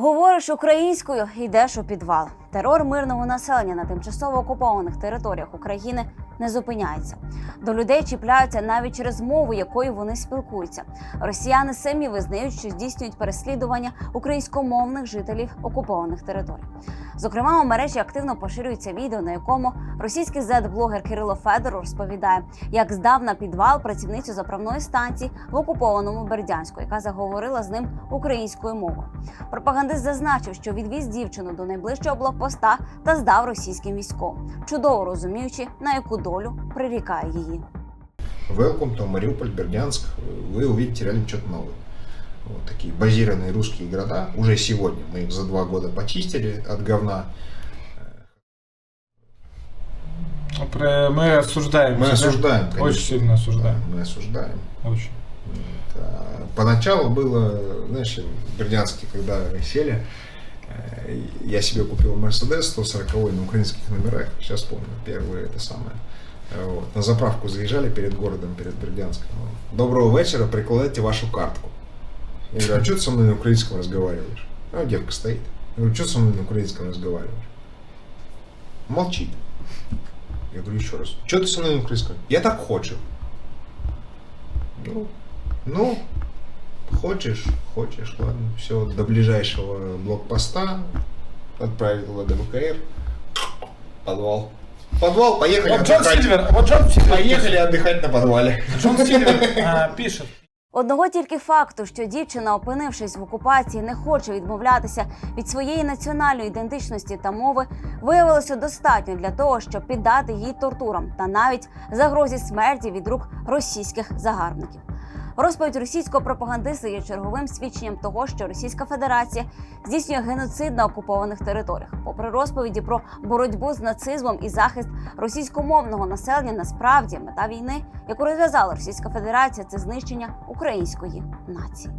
Говориш українською, йдеш у підвал. Терор мирного населення на тимчасово окупованих територіях України не зупиняється. До людей чіпляються навіть через мову, якою вони спілкуються. Росіяни самі визнають, що здійснюють переслідування українськомовних жителів окупованих територій. Зокрема, у мережі активно поширюється відео, на якому російський зет-блогер Кирило Федоров розповідає, як здав на підвал працівницю заправної станції в окупованому Бердянську, яка заговорила з ним українською мовою. Пропагандист зазначив, що відвіз дівчину до найближчого блокпоста та здав російським військовим, чудово розуміючи, на яку долю прирікає її. Welcome to Мариуполь, Бердянск. Вы увидите реально что-то новое. Вот такие базированные русские города. Уже сегодня мы их за два года почистили от говна. Пре- Мы осуждаем. Мы тебя. осуждаем, конечно. Очень сильно осуждаем. Мы осуждаем. Очень. Вот, а Поначалу было, знаешь, в Бердянске, когда сели, э, я себе купил Мерседес 140 на украинских номерах, сейчас помню, первые это самое. Э, Вот. На заправку заезжали перед городом, перед Бердянском. Доброго вечера, прикладайте вашу картку. Я говорю, а что ты со мной на украинском разговариваешь? А девка стоит. Я говорю, что ты со мной на украинском разговариваешь? Молчит. Я говорю еще раз, что ты со мной на украинском? Я так хочу. Ну, ну, хочешь, хочешь, ладно. Все, до ближайшего блокпоста отправил в ВКР. Подвал. Подвал, поехали Вот Джон. Сильвер, вот Джон Сильвер. Поехали отдыхать на подвале. Джон Сильвер а, пишет. Одного тільки факту, що дівчина, опинившись в окупації, не хоче відмовлятися від своєї національної ідентичності та мови, виявилося достатньо для того, щоб піддати їй тортурам та навіть загрозі смерті від рук російських загарбників. Розповідь російського пропагандиста є черговим свідченням того, що Російська Федерація здійснює геноцид на окупованих територіях. Попри розповіді про боротьбу з нацизмом і захист російськомовного населення, насправді мета війни, яку розв'язала Російська Федерація, це знищення української нації.